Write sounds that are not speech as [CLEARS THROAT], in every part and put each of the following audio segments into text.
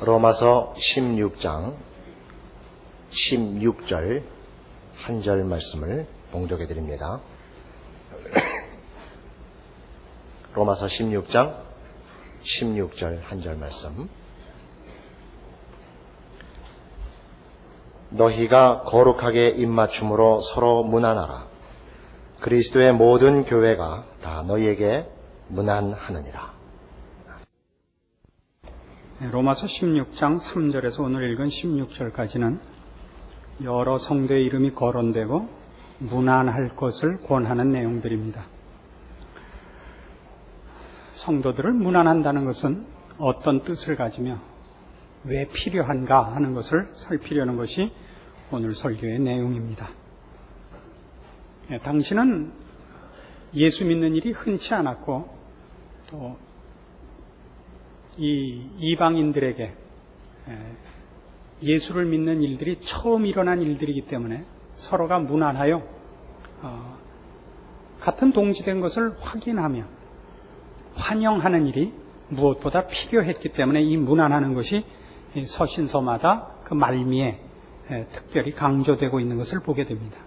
로마서 16장 16절 한 절 말씀을 봉독해 드립니다. [COUGHS] 로마서 16장 16절 한 절 말씀. 너희가 거룩하게 입맞춤으로 서로 무난하라. 그리스도의 모든 교회가 다 너희에게 무난하느니라. 네, 로마서 16장 3절에서 오늘 읽은 16절까지는 여러 성도의 이름이 거론되고 무난할 것을 권하는 내용들입니다. 성도들을 무난한다는 것은 어떤 뜻을 가지며 왜 필요한가 하는 것을 살피려는 것이 오늘 설교의 내용입니다. 네, 당신은 예수 믿는 일이 흔치 않았고 또 이 이방인들에게 예수를 믿는 일들이 처음 일어난 일들이기 때문에 서로가 무난하여 어, 같은 동지된 것을 확인하며 환영하는 일이 무엇보다 필요했기 때문에 이 무난하는 것이 서신서마다 그 말미에 특별히 강조되고 있는 것을 보게 됩니다.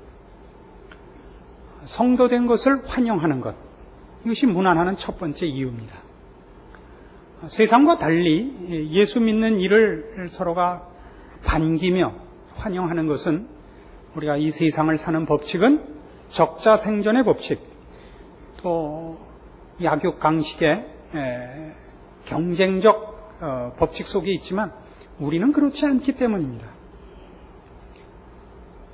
성도된 것을 환영하는 것 이것이 무난하는 첫 번째 이유입니다. 세상과 달리 예수 믿는 일을 서로가 반기며 환영하는 것은 우리가 이 세상을 사는 법칙은 적자 생존의 법칙, 또 약육 강식의 경쟁적 어, 법칙 속에 있지만 우리는 그렇지 않기 때문입니다.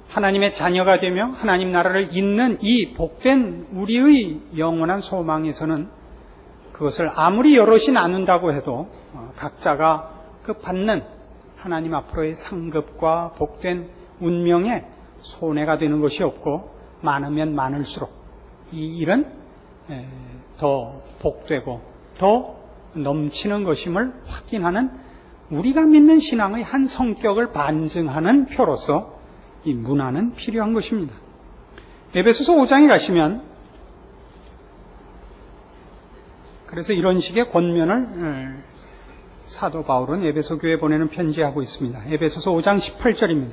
하나님의 자녀가 되며 하나님 나라를 잇는 이 복된 우리의 영원한 소망에서는 그것을 아무리 여럿이 나눈다고 해도 어, 각자가 그 받는 하나님 앞으로의 상급과 복된 운명에 손해가 되는 것이 없고 많으면 많을수록 이 일은 더 복되고 더 넘치는 것임을 확인하는 우리가 믿는 신앙의 한 성격을 반증하는 표로서 이 문화는 필요한 것입니다. 에베소서 5장에 가시면 그래서 이런 식의 권면을 사도 바울은 에베소 교회에 보내는 편지하고 있습니다. 에베소서 5장 18절입니다.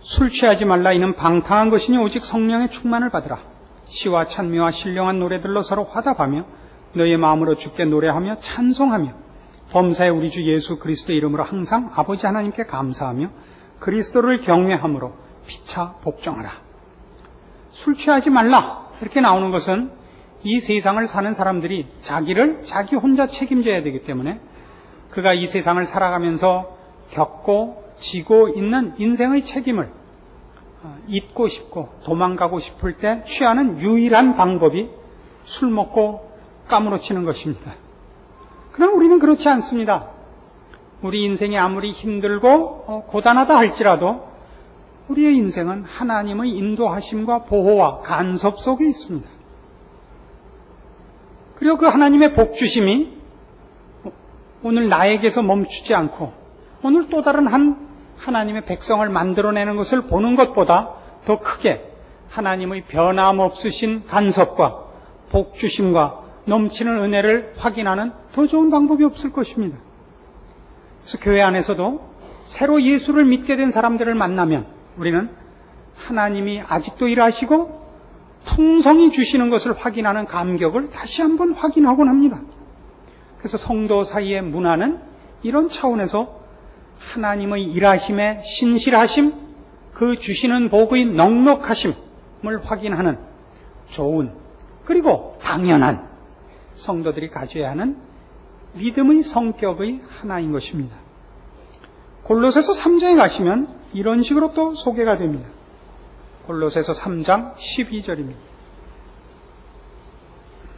술 취하지 말라 이는 방탕한 것이니 오직 성령의 충만을 받으라. 시와 찬미와 신령한 노래들로 서로 화답하며 너의 마음으로 주께 노래하며 찬송하며 범사에 우리 주 예수 그리스도 이름으로 항상 아버지 하나님께 감사하며 그리스도를 경외함으로 피차 복종하라. 술 취하지 말라. 이렇게 나오는 것은 이 세상을 사는 사람들이 자기를 자기 혼자 책임져야 되기 때문에 그가 이 세상을 살아가면서 겪고 지고 있는 인생의 책임을 어, 잊고 싶고 도망가고 싶을 때 취하는 유일한 방법이 술 먹고 까무러치는 것입니다. 그러나 우리는 그렇지 않습니다. 우리 인생이 아무리 힘들고 어, 고단하다 할지라도 우리의 인생은 하나님의 인도하심과 보호와 간섭 속에 있습니다. 그리고 그 하나님의 복주심이 오늘 나에게서 멈추지 않고 오늘 또 다른 한 하나님의 백성을 만들어내는 것을 보는 것보다 더 크게 하나님의 변함없으신 간섭과 복주심과 넘치는 은혜를 확인하는 더 좋은 방법이 없을 것입니다. 그래서 교회 안에서도 새로 예수를 믿게 된 사람들을 만나면 우리는 하나님이 아직도 일하시고 풍성히 주시는 것을 확인하는 감격을 다시 한번 확인하곤 합니다. 그래서 성도 사이의 문화는 이런 차원에서 하나님의 일하심의 신실하심, 그 주시는 복의 넉넉하심을 확인하는 좋은, 그리고 당연한 성도들이 가져야 하는 믿음의 성격의 하나인 것입니다. 골로새서 3장에 가시면 이런 식으로 또 소개가 됩니다. 골로새서 3장 12절입니다.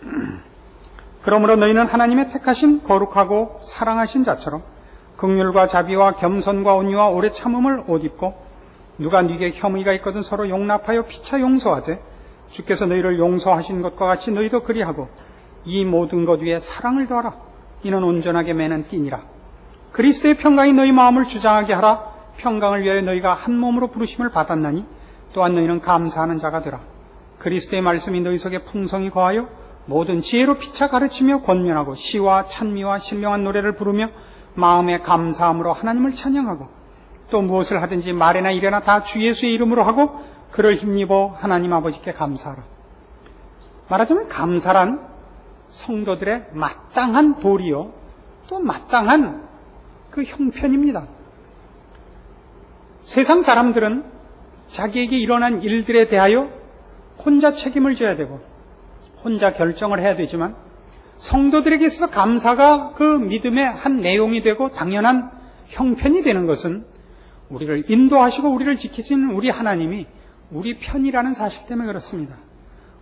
[CLEARS THROAT] 그러므로 너희는 하나님의 택하신 거룩하고 사랑하신 자처럼 극률과 자비와 겸손과 온유와 오래 참음을 옷 입고 누가 네게 혐의가 있거든 서로 용납하여 피차 용서하되 주께서 너희를 용서하신 것과 같이 너희도 그리하고 이 모든 것 위에 사랑을 더하라 이는 온전하게 매는 띠니라 그리스도의 평강이 너희 마음을 주장하게 하라 평강을 위하여 너희가 한 몸으로 부르심을 받았나니 또한 너희는 감사하는 자가 되라. 그리스도의 말씀이 너희 속에 풍성히 거하여 모든 지혜로 피차 가르치며 권면하고 시와 찬미와 신령한 노래를 부르며 마음의 감사함으로 하나님을 찬양하고 또 무엇을 하든지 말이나 일이나 다 주 예수의 이름으로 하고 그를 힘입어 하나님 아버지께 감사하라. 말하자면 감사란 성도들의 마땅한 도리요 또 마땅한 그 형편입니다. 세상 사람들은 자기에게 일어난 일들에 대하여 혼자 책임을 져야 되고 혼자 결정을 해야 되지만 성도들에게 있어서 감사가 그 믿음의 한 내용이 되고 당연한 형편이 되는 것은 우리를 인도하시고 우리를 지키시는 우리 하나님이 우리 편이라는 사실 때문에 그렇습니다.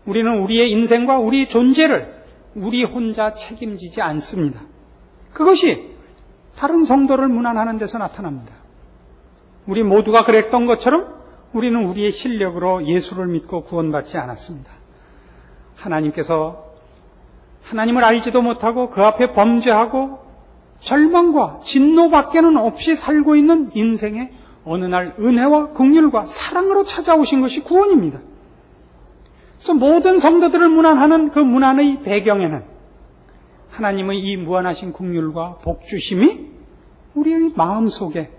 우리는 우리의 인생과 우리 존재를 우리 혼자 책임지지 않습니다. 그것이 다른 성도를 문안하는 데서 나타납니다. 우리 모두가 그랬던 것처럼 우리는 우리의 실력으로 예수를 믿고 구원받지 않았습니다. 하나님께서 하나님을 알지도 못하고 그 앞에 범죄하고 절망과 진노밖에는 없이 살고 있는 인생에 어느 날 은혜와 긍휼과 사랑으로 찾아오신 것이 구원입니다. 그래서 모든 성도들을 문안하는 그 문안의 배경에는 하나님의 이 무한하신 긍휼과 복주심이 우리의 마음속에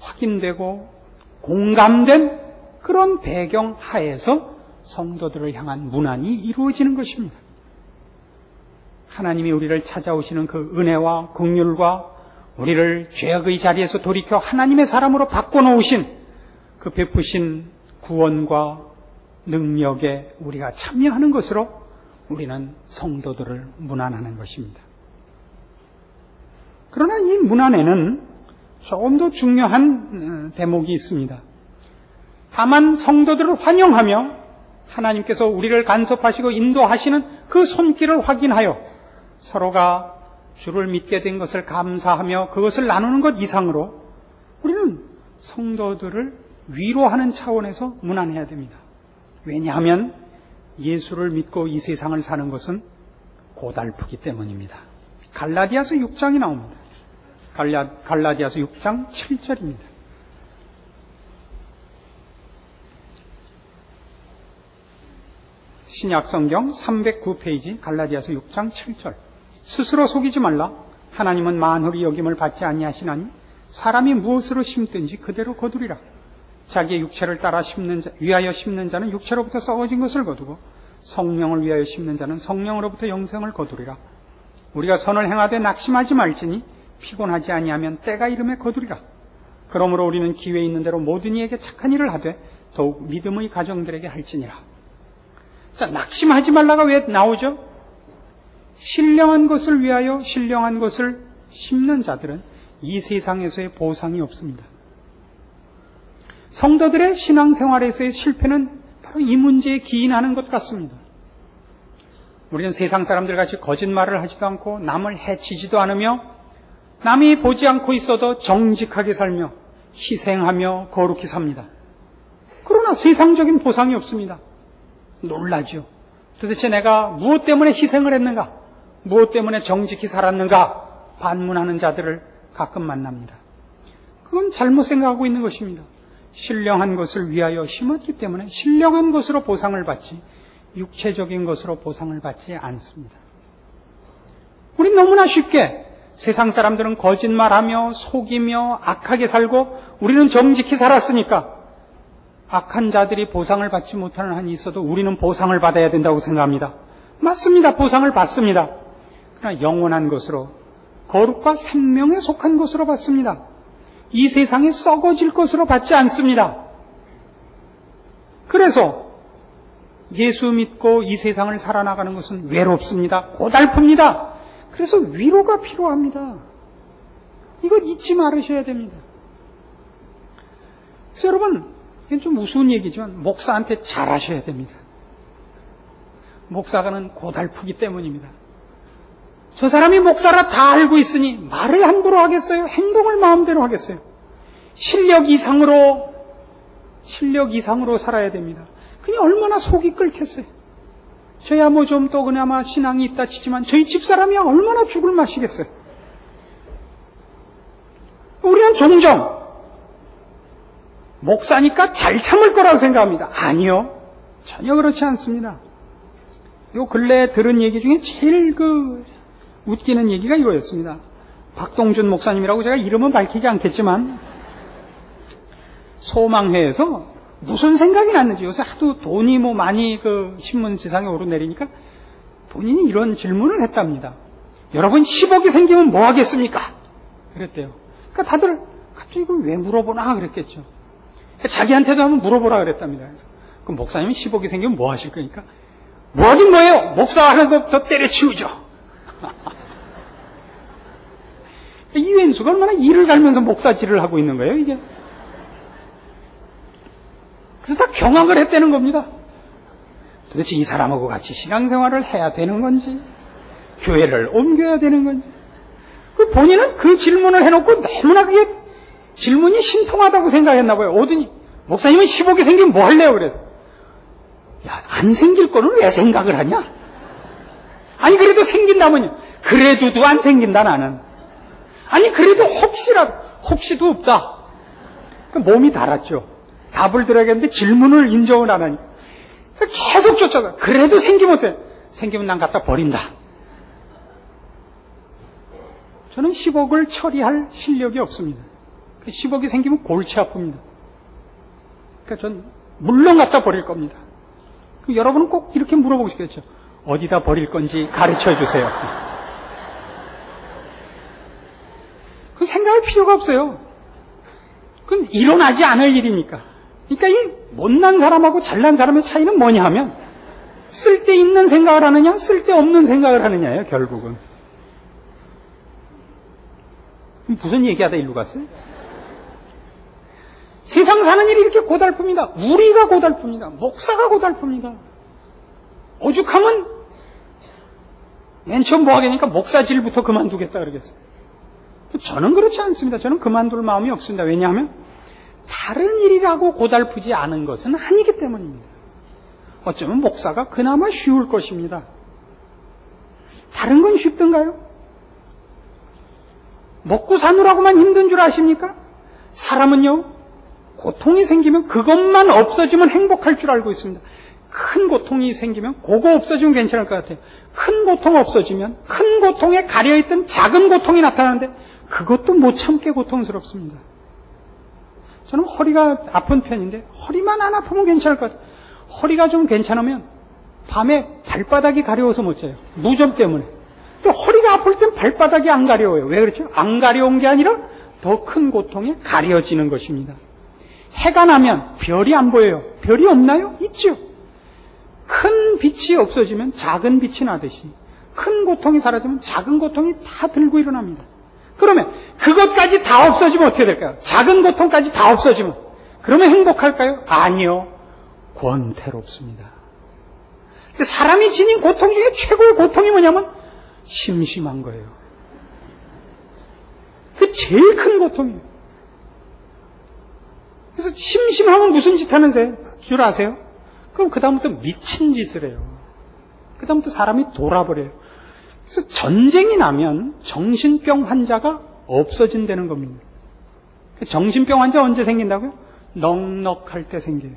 확인되고 공감된 그런 배경 하에서 성도들을 향한 문안이 이루어지는 것입니다. 하나님이 우리를 찾아오시는 그 은혜와 긍휼과 우리를 죄악의 자리에서 돌이켜 하나님의 사람으로 바꿔놓으신 그 베푸신 구원과 능력에 우리가 참여하는 것으로 우리는 성도들을 문안하는 것입니다. 그러나 이 문안에는 조금 더 중요한 어, 대목이 있습니다. 다만 성도들을 환영하며 하나님께서 우리를 간섭하시고 인도하시는 그 손길을 확인하여 서로가 주를 믿게 된 것을 감사하며 그것을 나누는 것 이상으로 우리는 성도들을 위로하는 차원에서 문안해야 됩니다. 왜냐하면 예수를 믿고 이 세상을 사는 것은 고달프기 때문입니다. 갈라디아서 6장이 나옵니다. 갈라, 갈라디아서 6장 7절입니다. 신약 성경 309페이지 갈라디아서 6장 7절. 스스로 속이지 말라. 하나님은 만홀이 여김을 받지 아니하시나니 사람이 무엇으로 심든지 그대로 거두리라. 자기의 육체를 따라 심는 자, 위하여 심는 자는 육체로부터 썩어진 것을 거두고 성령을 위하여 심는 자는 성령으로부터 영생을 거두리라. 우리가 선을 행하되 낙심하지 말지니 피곤하지 아니하면 때가 이름에 거두리라. 그러므로 우리는 기회 있는 대로 모든 이에게 착한 일을 하되 더욱 믿음의 가정들에게 할지니라. 자, 낙심하지 말라가 왜 나오죠? 신령한 것을 위하여 신령한 것을 심는 자들은 이 세상에서의 보상이 없습니다. 성도들의 신앙생활에서의 실패는 바로 이 문제에 기인하는 것 같습니다. 우리는 세상 사람들 같이 거짓말을 하지도 않고 남을 해치지도 않으며 남이 보지 않고 있어도 정직하게 살며 희생하며 거룩히 삽니다. 그러나 세상적인 보상이 없습니다. 놀라죠. 도대체 내가 무엇 때문에 희생을 했는가? 무엇 때문에 정직히 살았는가? 반문하는 자들을 가끔 만납니다. 그건 잘못 생각하고 있는 것입니다. 신령한 것을 위하여 심었기 때문에 신령한 것으로 보상을 받지 육체적인 것으로 보상을 받지 않습니다. 우리 너무나 쉽게 세상 사람들은 거짓말하며 속이며 악하게 살고 우리는 정직히 살았으니까 악한 자들이 보상을 받지 못하는 한이 있어도 우리는 보상을 받아야 된다고 생각합니다. 맞습니다. 보상을 받습니다. 그러나 영원한 것으로 거룩과 생명에 속한 것으로 받습니다. 이 세상에 썩어질 것으로 받지 않습니다. 그래서 예수 믿고 이 세상을 살아나가는 것은 외롭습니다. 고달픕니다. 그래서 위로가 필요합니다. 이거 잊지 말으셔야 됩니다. 그래서 여러분, 이건 좀 우스운 얘기지만 목사한테 잘하셔야 됩니다. 목사가는 고달프기 때문입니다. 저 사람이 목사라 다 알고 있으니 말을 함부로 하겠어요? 행동을 마음대로 하겠어요? 실력 이상으로, 실력 이상으로 살아야 됩니다. 그니 얼마나 속이 끓겠어요? 저야 뭐 좀 또 그나마 신앙이 있다 치지만 저희 집사람이야 얼마나 죽을 맛이겠어요? 우리는 종종 목사니까 잘 참을 거라고 생각합니다. 아니요. 전혀 그렇지 않습니다. 요 근래 들은 얘기 중에 제일 그 웃기는 얘기가 이거였습니다. 박동준 목사님이라고 제가 이름은 밝히지 않겠지만 소망회에서 무슨 생각이 났는지 요새 하도 돈이 뭐 많이 그 신문 지상에 오르내리니까 본인이 이런 질문을 했답니다. 여러분 10억이 생기면 뭐 하겠습니까? 그랬대요. 그러니까 다들 갑자기 이걸 왜 물어보나 그랬겠죠. 그러니까 자기한테도 한번 물어보라 그랬답니다. 그럼 목사님이 10억이 생기면 뭐 하실 거니까 뭐 하긴 뭐예요? 목사 하는 것부터 때려치우죠. [LAUGHS] 이웬수가 얼마나 일을 갈면서 목사질을 하고 있는 거예요, 이게. 그래서 다 경악을 했다는 겁니다. 도대체 이 사람하고 같이 신앙생활을 해야 되는 건지, 교회를 옮겨야 되는 건지. 그 본인은 그 질문을 해놓고 너무나 그게 질문이 신통하다고 생각했나 봐요. 오더니, 목사님은 10억이 생기면 뭐 할래요? 그래서. 야, 안 생길 거는 왜 생각을 하냐? 아니, 그래도 생긴다면요. 그래도도 안 생긴다, 나는. 아니, 그래도 혹시라도, 혹시도 없다. 그 몸이 달았죠. 답을 들어야겠는데 질문을 인정을 안 하니까. 계속 쫓아가. 그래도 생기면 어때? 생기면 난 갖다 버린다. 저는 10억을 처리할 실력이 없습니다. 10억이 생기면 골치 아픕니다. 그러니까 전 물론 갖다 버릴 겁니다. 여러분은 꼭 이렇게 물어보고 싶겠죠. 어디다 버릴 건지 가르쳐 주세요. 그 생각할 필요가 없어요. 그건 일어나지 않을 일이니까. 그러니까 이 못난 사람하고 잘난 사람의 차이는 뭐냐 하면 쓸데 있는 생각을 하느냐, 쓸데 없는 생각을 하느냐예요, 결국은. 무슨 얘기하다 일로 갔어요? 세상 사는 일이 이렇게 고달픕니다. 우리가 고달픕니다. 목사가 고달픕니다. 오죽하면 맨 처음 뭐 하겠니까 목사질부터 그만두겠다 그러겠어요. 저는 그렇지 않습니다. 저는 그만둘 마음이 없습니다. 왜냐하면 다른 일이라고 고달프지 않은 것은 아니기 때문입니다. 어쩌면 목사가 그나마 쉬울 것입니다. 다른 건 쉽던가요? 먹고 사느라고만 힘든 줄 아십니까? 사람은요, 고통이 생기면 그것만 없어지면 행복할 줄 알고 있습니다. 큰 고통이 생기면 그거 없어지면 괜찮을 것 같아요. 큰 고통 없어지면 큰 고통에 가려있던 작은 고통이 나타나는데 그것도 못 참게 고통스럽습니다. 저는 허리가 아픈 편인데 허리만 안 아프면 괜찮을 것 같아요. 허리가 좀 괜찮으면 밤에 발바닥이 가려워서 못 자요. 무좀 때문에. 근데 허리가 아플 땐 발바닥이 안 가려워요. 왜 그렇죠? 안 가려운 게 아니라 더 큰 고통에 가려지는 것입니다. 해가 나면 별이 안 보여요. 별이 없나요? 있죠. 큰 빛이 없어지면 작은 빛이 나듯이 큰 고통이 사라지면 작은 고통이 다 들고 일어납니다. 그러면 그것까지 다 없어지면 어떻게 될까요? 작은 고통까지 다 없어지면 그러면 행복할까요? 아니요. 권태롭습니다. 근데 사람이 지닌 고통 중에 최고의 고통이 뭐냐면 심심한 거예요. 그 제일 큰 고통이에요. 그래서 심심하면 무슨 짓 하는 줄 아세요? 그럼 그다음부터 미친 짓을 해요. 그다음부터 사람이 돌아버려요. 그래서 전쟁이 나면 정신병 환자가 없어진다는 겁니다. 정신병 환자 언제 생긴다고요? 넉넉할 때 생겨요.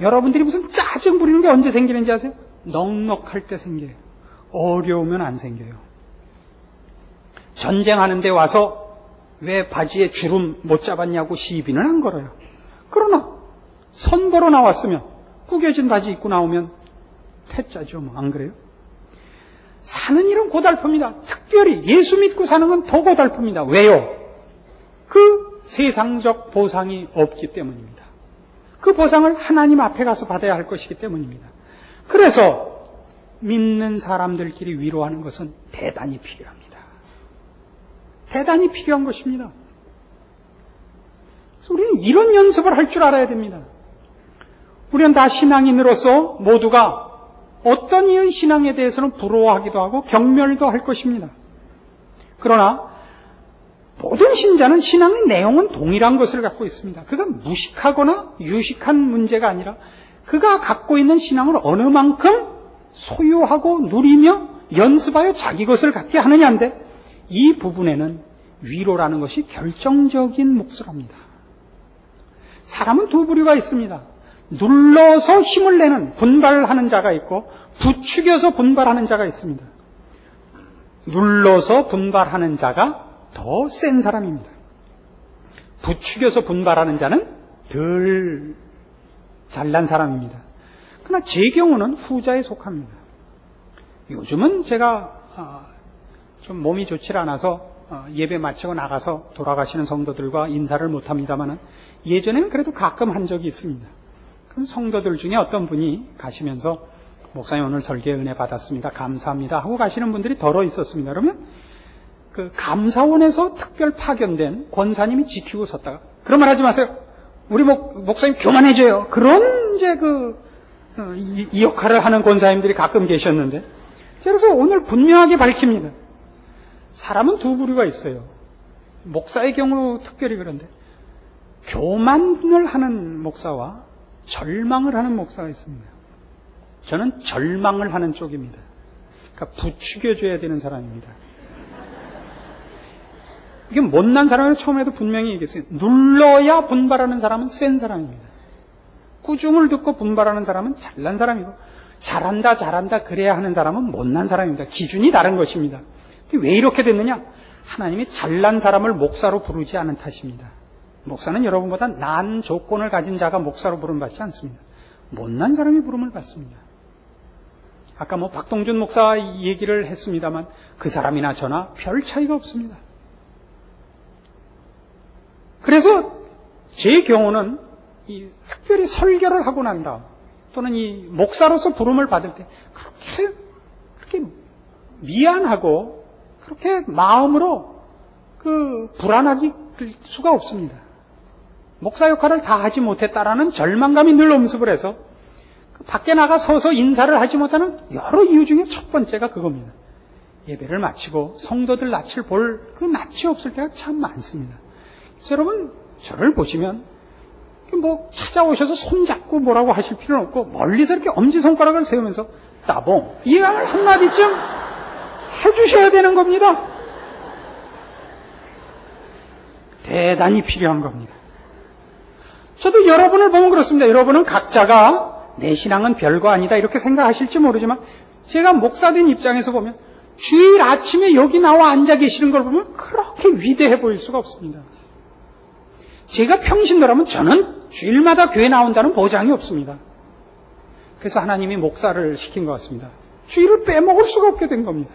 여러분들이 무슨 짜증 부리는 게 언제 생기는지 아세요? 넉넉할 때 생겨요. 어려우면 안 생겨요. 전쟁하는데 와서 왜 바지에 주름 못 잡았냐고 시비는 안 걸어요. 그러나 선거로 나왔으면 구겨진 바지 입고 나오면 패자죠. 뭐 안 그래요? 사는 일은 고달픕니다. 특별히 예수 믿고 사는 건 더 고달픕니다. 왜요? 그 세상적 보상이 없기 때문입니다. 그 보상을 하나님 앞에 가서 받아야 할 것이기 때문입니다. 그래서 믿는 사람들끼리 위로하는 것은 대단히 필요합니다. 대단히 필요한 것입니다. 우리는 이런 연습을 할 줄 알아야 됩니다. 우리는 다 신앙인으로서 모두가 어떤 이의 신앙에 대해서는 부러워하기도 하고 경멸도 할 것입니다. 그러나 모든 신자는 신앙의 내용은 동일한 것을 갖고 있습니다. 그가 무식하거나 유식한 문제가 아니라 그가 갖고 있는 신앙을 어느 만큼 소유하고 누리며 연습하여 자기 것을 갖게 하느냐인데 이 부분에는 위로라는 것이 결정적인 몫을 합니다. 사람은 두 부류가 있습니다. 눌러서 힘을 내는 분발하는 자가 있고 부추겨서 분발하는 자가 있습니다. 눌러서 분발하는 자가 더 센 사람입니다. 부추겨서 분발하는 자는 덜 잘난 사람입니다. 그러나 제 경우는 후자에 속합니다. 요즘은 제가 어, 좀 몸이 좋지 않아서 어, 예배 마치고 나가서 돌아가시는 성도들과 인사를 못합니다만 예전에는 그래도 가끔 한 적이 있습니다. 성도들 중에 어떤 분이 가시면서 목사님 오늘 설계 은혜 받았습니다. 감사합니다. 하고 가시는 분들이 덜어 있었습니다. 그러면 그 감사원에서 특별 파견된 권사님이 지키고 섰다가 그런 말 하지 마세요. 우리 목, 목사님 교만해져요. 그런 이제 그, 어, 이, 이 역할을 하는 권사님들이 가끔 계셨는데 그래서 오늘 분명하게 밝힙니다. 사람은 두 부류가 있어요. 목사의 경우 특별히 그런데 교만을 하는 목사와 절망을 하는 목사가 있습니다. 저는 절망을 하는 쪽입니다. 그러니까 부추겨줘야 되는 사람입니다. 이게 못난 사람을 처음에도 분명히 얘기했어요. 눌러야 분발하는 사람은 센 사람입니다. 꾸중을 듣고 분발하는 사람은 잘난 사람이고 잘한다 잘한다 그래야 하는 사람은 못난 사람입니다. 기준이 다른 것입니다. 왜 이렇게 됐느냐? 하나님이 잘난 사람을 목사로 부르지 않은 탓입니다. 목사는 여러분보다 난 조건을 가진 자가 목사로 부름받지 않습니다. 못난 사람이 부름을 받습니다. 아까 뭐 박동준 목사 얘기를 했습니다만 그 사람이나 저나 별 차이가 없습니다. 그래서 제 경우는 이 특별히 설교를 하고 난 다음 또는 이 목사로서 부름을 받을 때 그렇게 그렇게 미안하고 그렇게 마음으로 그 불안하기 수가 없습니다. 목사 역할을 다 하지 못했다라는 절망감이 늘 엄습을 해서 그 밖에 나가 서서 인사를 하지 못하는 여러 이유 중에 첫 번째가 그겁니다. 예배를 마치고 성도들 낯을 볼 그 낯이 없을 때가 참 많습니다. 여러분 저를 보시면 뭐 찾아오셔서 손잡고 뭐라고 하실 필요는 없고 멀리서 이렇게 엄지손가락을 세우면서 따봉 이 말 한마디쯤 해주셔야 되는 겁니다. 대단히 필요한 겁니다. 저도 여러분을 보면 그렇습니다. 여러분은 각자가 내 신앙은 별거 아니다 이렇게 생각하실지 모르지만 제가 목사된 입장에서 보면 주일 아침에 여기 나와 앉아 계시는 걸 보면 그렇게 위대해 보일 수가 없습니다. 제가 평신도라면 저는 주일마다 교회 나온다는 보장이 없습니다. 그래서 하나님이 목사를 시킨 것 같습니다. 주일을 빼먹을 수가 없게 된 겁니다.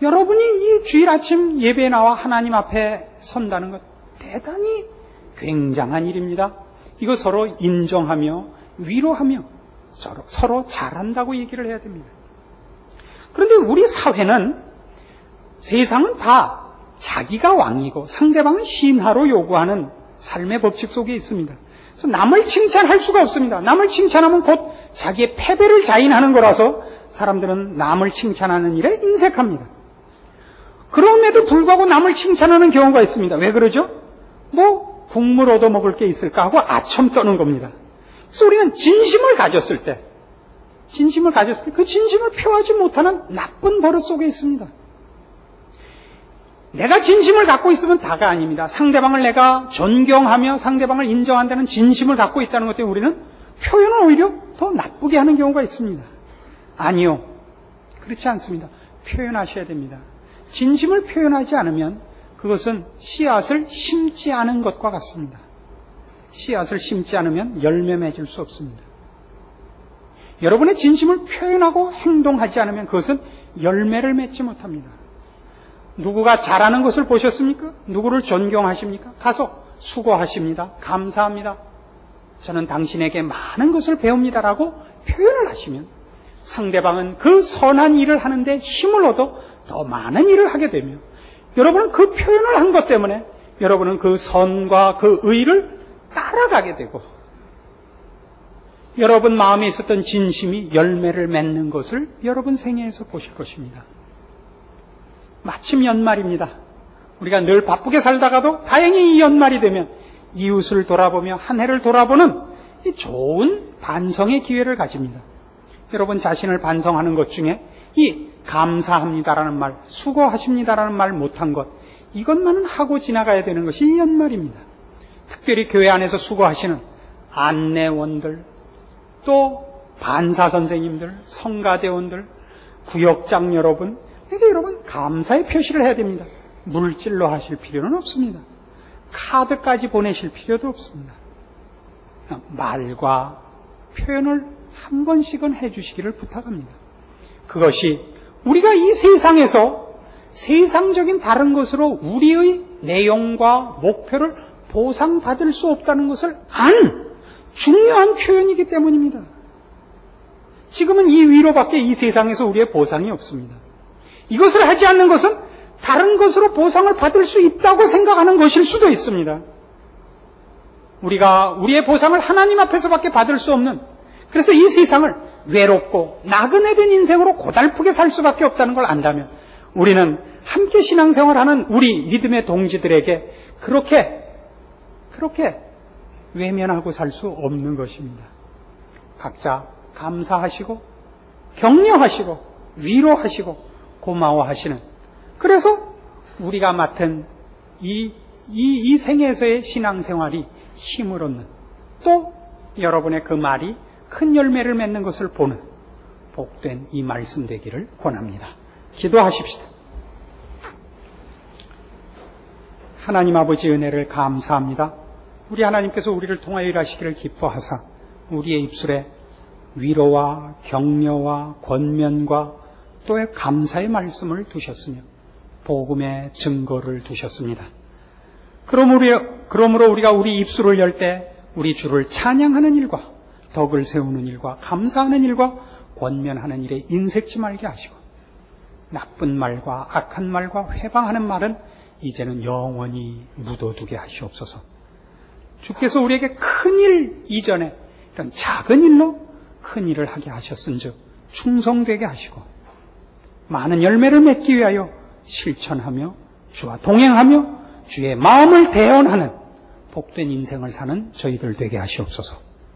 여러분이 이 주일 아침 예배에 나와 하나님 앞에 선다는 것 대단히 굉장한 일입니다. 이거 서로 인정하며 위로하며 서로, 서로 잘한다고 얘기를 해야 됩니다. 그런데 우리 사회는 세상은 다 자기가 왕이고 상대방은 신하로 요구하는 삶의 법칙 속에 있습니다. 그래서 남을 칭찬할 수가 없습니다. 남을 칭찬하면 곧 자기의 패배를 자인하는 거라서 사람들은 남을 칭찬하는 일에 인색합니다. 그럼에도 불구하고 남을 칭찬하는 경우가 있습니다. 왜 그러죠? 뭐 국물 얻어 먹을 게 있을까 하고 아첨 떠는 겁니다. 그래서 우리는 진심을 가졌을 때, 진심을 가졌을 때 그 진심을 표하지 못하는 나쁜 버릇 속에 있습니다. 내가 진심을 갖고 있으면 다가 아닙니다. 상대방을 내가 존경하며 상대방을 인정한다는 진심을 갖고 있다는 것 때문에 우리는 표현을 오히려 더 나쁘게 하는 경우가 있습니다. 아니요. 그렇지 않습니다. 표현하셔야 됩니다. 진심을 표현하지 않으면 그것은 씨앗을 심지 않은 것과 같습니다. 씨앗을 심지 않으면 열매 맺을 수 없습니다. 여러분의 진심을 표현하고 행동하지 않으면 그것은 열매를 맺지 못합니다. 누구가 잘하는 것을 보셨습니까? 누구를 존경하십니까? 가서 수고하십니다. 감사합니다. 저는 당신에게 많은 것을 배웁니다라고 표현을 하시면 상대방은 그 선한 일을 하는데 힘을 얻어 더 많은 일을 하게 되며 여러분은 그 표현을 한 것 때문에 여러분은 그 선과 그 의를 따라가게 되고 여러분 마음에 있었던 진심이 열매를 맺는 것을 여러분 생애에서 보실 것입니다. 마침 연말입니다. 우리가 늘 바쁘게 살다가도 다행히 이 연말이 되면 이웃을 돌아보며 한 해를 돌아보는 이 좋은 반성의 기회를 가집니다. 여러분 자신을 반성하는 것 중에 이 감사합니다라는 말, 수고하십니다라는 말 못한 것, 이것만은 하고 지나가야 되는 것이 이 연말입니다. 특별히 교회 안에서 수고하시는 안내원들, 또 반사 선생님들, 성가대원들, 구역장 여러분, 이게 여러분 감사의 표시를 해야 됩니다. 물질로 하실 필요는 없습니다. 카드까지 보내실 필요도 없습니다. 말과 표현을 한 번씩은 해주시기를 부탁합니다. 그것이 우리가 이 세상에서 세상적인 다른 것으로 우리의 내용과 목표를 보상받을 수 없다는 것을 아는 중요한 표현이기 때문입니다. 지금은 이 위로밖에 이 세상에서 우리의 보상이 없습니다. 이것을 하지 않는 것은 다른 것으로 보상을 받을 수 있다고 생각하는 것일 수도 있습니다. 우리가 우리의 보상을 하나님 앞에서밖에 받을 수 없는 그래서 이 세상을 외롭고 나그네된 인생으로 고달프게 살 수밖에 없다는 걸 안다면 우리는 함께 신앙생활하는 우리 믿음의 동지들에게 그렇게 그렇게 외면하고 살 수 없는 것입니다. 각자 감사하시고 격려하시고 위로하시고 고마워하시는 그래서 우리가 맡은 이, 이, 이 생에서의 신앙생활이 힘을 얻는 또 여러분의 그 말이 큰 열매를 맺는 것을 보는 복된 이 말씀 되기를 권합니다. 기도하십시다. 하나님 아버지 은혜를 감사합니다. 우리 하나님께서 우리를 통하여 일하시기를 기뻐하사 우리의 입술에 위로와 격려와 권면과 또 감사의 말씀을 두셨으며 복음의 증거를 두셨습니다. 그러므로 우리가 우리 입술을 열 때 우리 주를 찬양하는 일과 덕을 세우는 일과 감사하는 일과 권면하는 일에 인색지 말게 하시고 나쁜 말과 악한 말과 회방하는 말은 이제는 영원히 묻어두게 하시옵소서. 주께서 우리에게 큰 일 이전에 이런 작은 일로 큰 일을 하게 하셨은즉 충성되게 하시고 많은 열매를 맺기 위하여 실천하며 주와 동행하며 주의 마음을 대언하는 복된 인생을 사는 저희들 되게 하시옵소서.